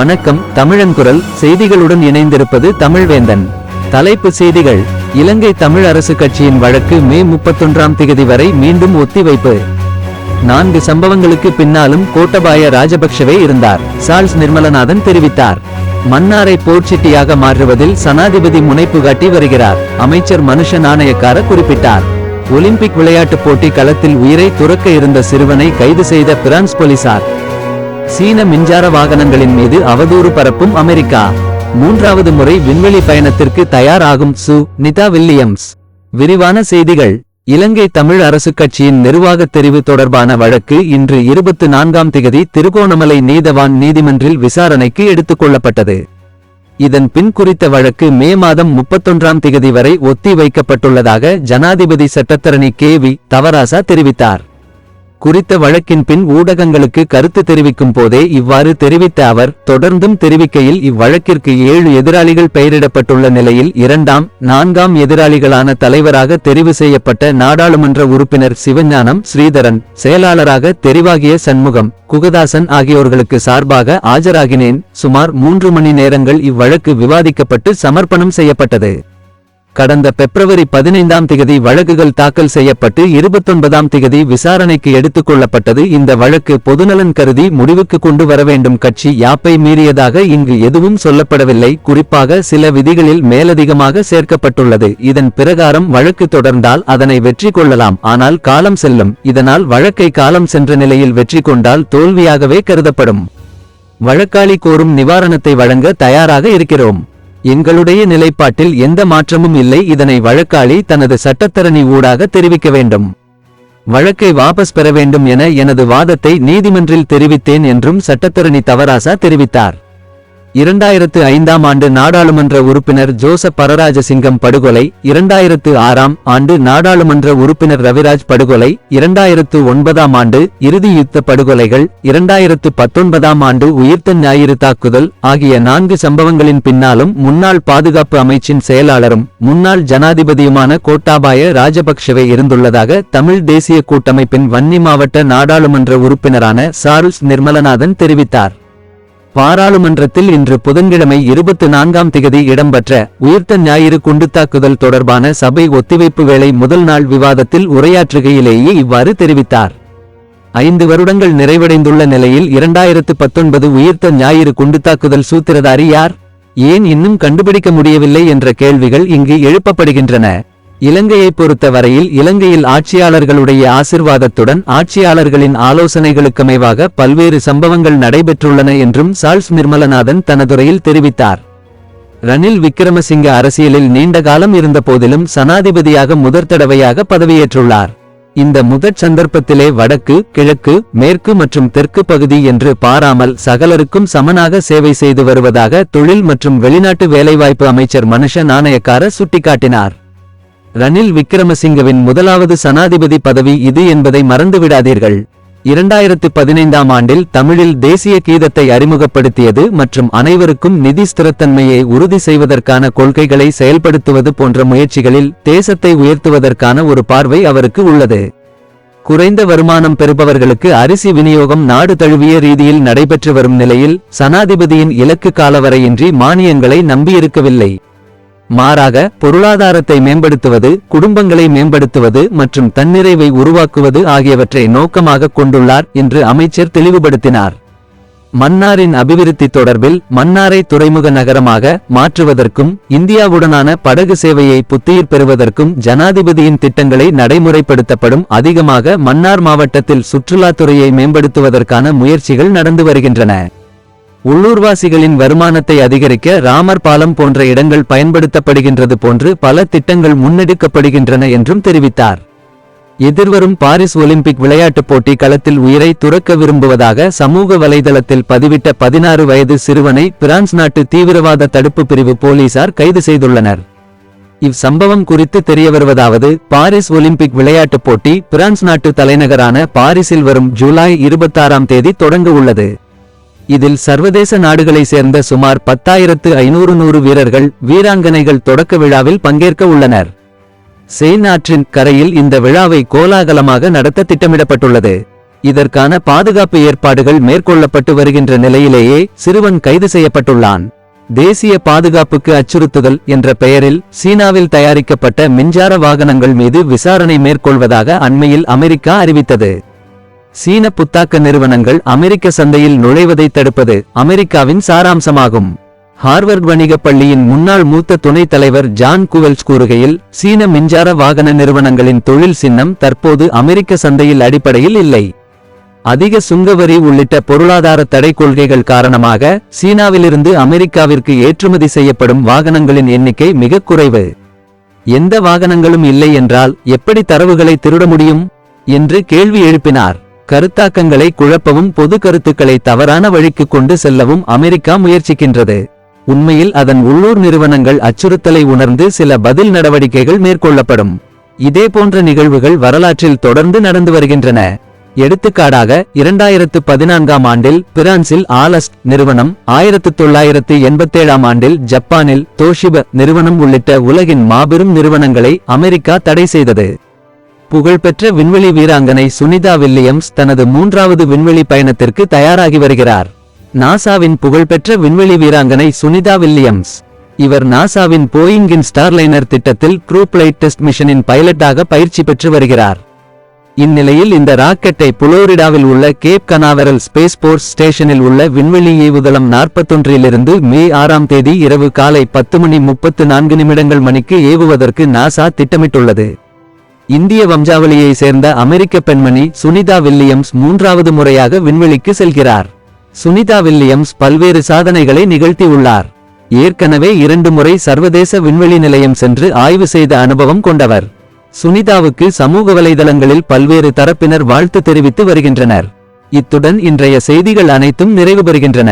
வணக்கம் தமிழன்குரல் செய்திகளுடன் இணைந்திருப்பது தமிழ்வேந்தன். தலைப்பு செய்திகள். இலங்கை தமிழ் அரசு கட்சியின் வழக்கு மே முப்பத்தொன்றாம் திகதி வரை மீண்டும் ஒத்திவைப்பு. நான்கு சம்பவங்களுக்கு பின்னாலும் கோட்டபாய ராஜபக்ஷவே இருந்தார் சார்ல்ஸ் நிர்மலநாதன் தெரிவித்தார். மன்னாரை போர்ச்சிட்டியாக மாற்றுவதில் சனாதிபதி முனைப்பு காட்டி வருகிறார் அமைச்சர் மனுஷ நாணயக்கார குறிப்பிட்டார். ஒலிம்பிக் விளையாட்டுப் போட்டி களத்தில் உயிரை துறக்க இருந்த சிறுவனை கைது செய்த பிரான்ஸ் போலீசார். சீன மின்சார வாகனங்களின் மீது அவதூறு பரப்பும் அமெரிக்கா. மூன்றாவது முறை விண்வெளி பயணத்திற்கு தயாராகும் சு. நிதா வில்லியம்ஸ். விரிவான செய்திகள். இலங்கை தமிழ் அரசு கட்சியின் நிர்வாகத் தெரிவு தொடர்பான வழக்கு இன்று இருபத்து நான்காம் திகதி திருகோணமலை நீதவான் நீதிமன்றில் விசாரணைக்கு எடுத்துக் கொள்ளப்பட்டது. இதன் பின் குறித்த வழக்கு மே மாதம் முப்பத்தொன்றாம் திகதி வரை ஒத்தி வைக்கப்பட்டுள்ளதாக ஜனாதிபதி சட்டத்தரணி கே வி தவராசா தெரிவித்தார். குறித்த வழக்கின் பின் ஊடகங்களுக்கு கருத்து தெரிவிக்கும் போதே இவ்வாறு தெரிவித்த அவர் தொடர்ந்தும் தெரிவிக்கையில் இவ்வழக்கிற்கு ஏழு எதிராளிகள் பெயரிடப்பட்டுள்ள நிலையில் இரண்டாம் நான்காம் எதிராளிகளான தலைவராக தெரிவு செய்யப்பட்ட நாடாளுமன்ற உறுப்பினர் சிவஞானம் ஸ்ரீதரன் செயலாளராக தெரிவாகிய சண்முகம் குகதாசன் ஆகியோர்களுக்கு சார்பாக ஆஜராகினேன். சுமார் மூன்று மணி நேரங்கள் இவ்வழக்கு விவாதிக்கப்பட்டு சமர்ப்பணம் செய்யப்பட்டது. கடந்த பிப்ரவரி பதினைந்தாம் திகதி வழக்குகள் தாக்கல் செய்யப்பட்டு இருபத்தொன்பதாம் திகதி விசாரணைக்கு எடுத்துக் கொள்ளப்பட்டது. இந்த வழக்கு பொதுநலன் கருதி முடிவுக்கு கொண்டு வர வேண்டும். கட்சி யாப்பை மீறியதாக இங்கு எதுவும் சொல்லப்படவில்லை. குறிப்பாக சில விதிகளில் மேலதிகமாக சேர்க்கப்பட்டுள்ளது. இதன் பிரகாரம் வழக்கு தொடர்ந்தால் அதனை வெற்றி கொள்ளலாம். ஆனால் காலம் செல்லும். இதனால் வழக்கை காலம் சென்ற நிலையில் வெற்றி கொண்டால் தோல்வியாகவே கருதப்படும். வழக்காளி கோரும் நிவாரணத்தை வழங்க தயாராக இருக்கிறோம். எங்களுடைய நிலைப்பாட்டில் எந்த மாற்றமும் இல்லை. இதனை வழக்காளி தனது சட்டத்தரணி ஊடாக தெரிவிக்க வேண்டும். வழக்கை வாபஸ் பெற வேண்டும் என எனது வாதத்தை நீதிமன்றில் தெரிவித்தேன் என்றும் சட்டத்தரணி தவராசா தெரிவித்தார். இரண்டாயிரத்து ஐந்தாம் ஆண்டு நாடாளுமன்ற உறுப்பினர் ஜோசப் பரராஜசிங்கம் படுகொலை இரண்டாயிரத்து ஆறாம் ஆண்டு நாடாளுமன்ற உறுப்பினர் ரவிராஜ் படுகொலை இரண்டாயிரத்து ஒன்பதாம் ஆண்டு இறுதி யுத்த படுகொலைகள் இரண்டாயிரத்து பத்தொன்பதாம் ஆண்டு உயிர்த்த ஞாயிறு தாக்குதல் ஆகிய நான்கு சம்பவங்களின் பின்னாலும் முன்னாள் பாதுகாப்பு அமைச்சின் செயலாளரும் முன்னாள் ஜனாதிபதியுமான கோட்டாபாய ராஜபக்ஷவே இருந்துள்ளதாக தமிழ் தேசிய கூட்டமைப்பின் வன்னி மாவட்ட நாடாளுமன்ற உறுப்பினரான சார்ல்ஸ் நிர்மலநாதன் தெரிவித்தார். பாராளுமன்றத்தில் இன்று புதன்கிழமை இருபத்து நான்காம் திகதி இடம்பெற்ற உயிர்த்த ஞாயிறு குண்டுத்தாக்குதல் தொடர்பான சபை ஒத்திவைப்பு வேளை முதல் நாள் விவாதத்தில் உரையாற்றுகையிலேயே இவ்வாறு தெரிவித்தார். ஐந்து வருடங்கள் நிறைவடைந்துள்ள நிலையில் இரண்டாயிரத்து பத்தொன்பது உயிர்த்த ஞாயிறு குண்டுத்தாக்குதல் சூத்திரதாரி யார்? ஏன் இன்னும் கண்டுபிடிக்க முடியவில்லை என்ற கேள்விகள் இங்கு எழுப்பப்படுகின்றன. இலங்கையை பொறுத்தவரையில் இலங்கையில் ஆட்சியாளர்களுடைய ஆசிர்வாதத்துடன் ஆட்சியாளர்களின் ஆலோசனைகளுக்கமைவாக பல்வேறு சம்பவங்கள் நடைபெற்றுள்ளன என்றும் சால்ஸ் நிர்மலநாதன் தனதுரையில் தெரிவித்தார். ரணில் விக்ரமசிங்க அரசியலில் நீண்ட காலம் இருந்த போதிலும் சனாதிபதியாக முதற் தடவையாக பதவியேற்றுள்ளார். இந்த முதற் சந்தர்ப்பத்திலே வடக்கு கிழக்கு மேற்கு மற்றும் தெற்கு பகுதி என்று பாராமல் சகலருக்கும் சமனாக சேவை செய்து வருவதாக தொழில் மற்றும் வெளிநாட்டு வேலைவாய்ப்பு அமைச்சர் மனுஷ நாணயக்கார சுட்டிக்காட்டினார். ரணில் விக்ரமசிங்கவின் முதலாவது சனாதிபதி பதவி இது என்பதை மறந்துவிடாதீர்கள். இரண்டாயிரத்து பதினைந்தாம் ஆண்டில் தமிழில் தேசிய கீதத்தை அறிமுகப்படுத்தியது மற்றும் அனைவருக்கும் நிதி ஸ்திரத்தன்மையை உறுதி செய்வதற்கான கொள்கைகளை செயல்படுத்துவது போன்ற முயற்சிகளில் தேசத்தை உயர்த்துவதற்கான ஒரு பார்வை அவருக்கு உள்ளது. குறைந்த வருமானம் பெறுபவர்களுக்கு அரிசி விநியோகம் நாடு தழுவிய ரீதியில் நடைபெற்று வரும் நிலையில் சனாதிபதியின் இலக்கு காலவரையின்றி மானியங்களை நம்பியிருக்கவில்லை. மாறாக பொருளாதாரத்தை மேம்படுத்துவது குடும்பங்களை மேம்படுத்துவது மற்றும் தன்னிறைவை உருவாக்குவது ஆகியவற்றை நோக்கமாக கொண்டுள்ளார் என்று அமைச்சர் தெளிவுபடுத்தினார். மன்னாரின் அபிவிருத்தி தொடர்பில் மன்னாரை துறைமுக நகரமாக மாற்றுவதற்கும் இந்தியாவுடனான படகு சேவையை புத்துயிர் பெறுவதற்கும் ஜனாதிபதியின் திட்டங்களை நடைமுறைப்படுத்தப்படும் அதிகமாக மன்னார் மாவட்டத்தில் சுற்றுலாத்துறையை மேம்படுத்துவதற்கான முயற்சிகள் நடந்து வருகின்றன. உள்ளூர்வாசிகளின் வருமானத்தை அதிகரிக்க ராமர் பாலம் போன்ற இடங்கள் பயன்படுத்தப்படுகின்றது போன்று பல திட்டங்கள் முன்னெடுக்கப்படுகின்றன என்றும் தெரிவித்தார். எதிர்வரும் பாரிஸ் ஒலிம்பிக் விளையாட்டுப் போட்டி களத்தில் உயிரை துறக்க விரும்புவதாக சமூக வலைதளத்தில் பதிவிட்ட பதினாறு வயது சிறுவனை பிரான்ஸ் நாட்டு தீவிரவாத தடுப்பு பிரிவு போலீசார் கைது செய்துள்ளனர். இவ்வம்பவம் குறித்து தெரியவருவதாவது பாரிஸ் ஒலிம்பிக் விளையாட்டுப் போட்டி பிரான்ஸ் நாட்டு தலைநகரான பாரிஸில் வரும் ஜூலை இருபத்தாறாம் தேதி தொடங்க உள்ளது. இதில் சர்வதேச நாடுகளை சேர்ந்த சுமார் பத்தாயிரத்து ஐநூறு நூறு வீரர்கள் வீராங்கனைகள் தொடக்க விழாவில் பங்கேற்க உள்ளனர். செயின் ஆற்றின் கரையில் இந்த விழாவை கோலாகலமாக நடத்த திட்டமிடப்பட்டுள்ளது. இதற்கான பாதுகாப்பு ஏற்பாடுகள் மேற்கொள்ளப்பட்டு வருகின்ற நிலையிலேயே சிறுவன் கைது செய்யப்பட்டுள்ளான். தேசிய பாதுகாப்புக்கு அச்சுறுத்துதல் என்ற பெயரில் சீனாவில் தயாரிக்கப்பட்ட மின்சார வாகனங்கள் மீது விசாரணை மேற்கொள்வதாக அண்மையில் அமெரிக்கா அறிவித்தது. சீன புத்தாக்க நிறுவனங்கள் அமெரிக்க சந்தையில் நுழைவதை தடுப்பது அமெரிக்காவின் சாராம்சமாகும். ஹார்வர்ட் வணிகப் பள்ளியின் முன்னாள் மூத்த துணைத் தலைவர் ஜான் குவெல்ஸ் கூறுகையில் சீன மின்சார வாகன நிறுவனங்களின் தொழில் சின்னம் தற்போது அமெரிக்க சந்தையில் அடிப்படையில் இல்லை. அதிக சுங்கவரி உள்ளிட்ட பொருளாதார தடை கொள்கைகள் காரணமாக சீனாவிலிருந்து அமெரிக்காவிற்கு ஏற்றுமதி செய்யப்படும் வாகனங்களின் எண்ணிக்கை மிக குறைவு. எந்த வாகனங்களும் இல்லை என்றால் எப்படி தரவுகளை திருட முடியும்? என்று கேள்வி எழுப்பினார். கருத்தாக்கங்களை குழப்பவும் பொது கருத்துக்களை தவறான வழிக்கு கொண்டு செல்லவும் அமெரிக்கா முயற்சிக்கின்றது. உண்மையில் அதன் உள்ளூர் நிறுவனங்கள் அச்சுறுத்தலை உணர்ந்து சில பதில் நடவடிக்கைகள் மேற்கொள்ளப்படும். இதே போன்ற நிகழ்வுகள் வரலாற்றில் தொடர்ந்து நடந்து வருகின்றன. எடுத்துக்காடாக இரண்டாயிரத்து பதினான்காம் ஆண்டில் பிரான்சில் ஆலஸ்ட் நிறுவனம் ஆயிரத்து தொள்ளாயிரத்து எண்பத்தேழாம் ஆண்டில் ஜப்பானில் தோஷிப நிறுவனம் உள்ளிட்ட உலகின் மாபெரும் நிறுவனங்களை அமெரிக்கா தடை செய்தது. புகழ்பெற்ற விண்வெளி வீராங்கனை சுனிதா வில்லியம்ஸ் தனது மூன்றாவது விண்வெளி பயணத்திற்கு தயாராகி வருகிறார். நாசாவின் புகழ்பெற்ற விண்வெளி வீராங்கனை சுனிதா வில்லியம்ஸ். இவர் நாசாவின் போயிங்கின் ஸ்டார்லைனர் திட்டத்தில் க்ரூ பிளைட் டெஸ்ட் மிஷனின் பைலட்டாக பயிற்சி பெற்று வருகிறார். இந்நிலையில் இந்த ராக்கெட்டை புளோரிடாவில் உள்ள கேப் கனாவரல் ஸ்பேஸ் போர்ஸ் ஸ்டேஷனில் உள்ள விண்வெளி ஏவுதளம் நாற்பத்தொன்றிலிருந்து மே ஆறாம் தேதி இரவு காலை பத்து மணி முப்பத்து நான்கு நிமிடங்கள் மணிக்கு ஏவுவதற்கு நாசா திட்டமிட்டுள்ளது. இந்திய வம்சாவளியை சேர்ந்த அமெரிக்க பெண்மணி சுனிதா வில்லியம்ஸ் மூன்றாவது முறையாக விண்வெளிக்கு செல்கிறார். சுனிதா வில்லியம்ஸ் பல்வேறு சாதனைகளை நிகழ்த்தியுள்ளார் ஏற்கனவே இரண்டு முறை சர்வதேச விண்வெளி நிலையம் சென்று ஆய்வு செய்த அனுபவம் கொண்டவர். சுனிதாவுக்கு சமூக வலைதளங்களில் பல்வேறு தரப்பினர் வாழ்த்து தெரிவித்து வருகின்றனர். இத்துடன் இன்றைய செய்திகள் அனைத்தும் நிறைவு பெறுகின்றன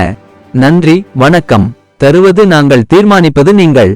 நன்றி வணக்கம். தருவது நாங்கள் தீர்மானிப்பது நீங்கள்.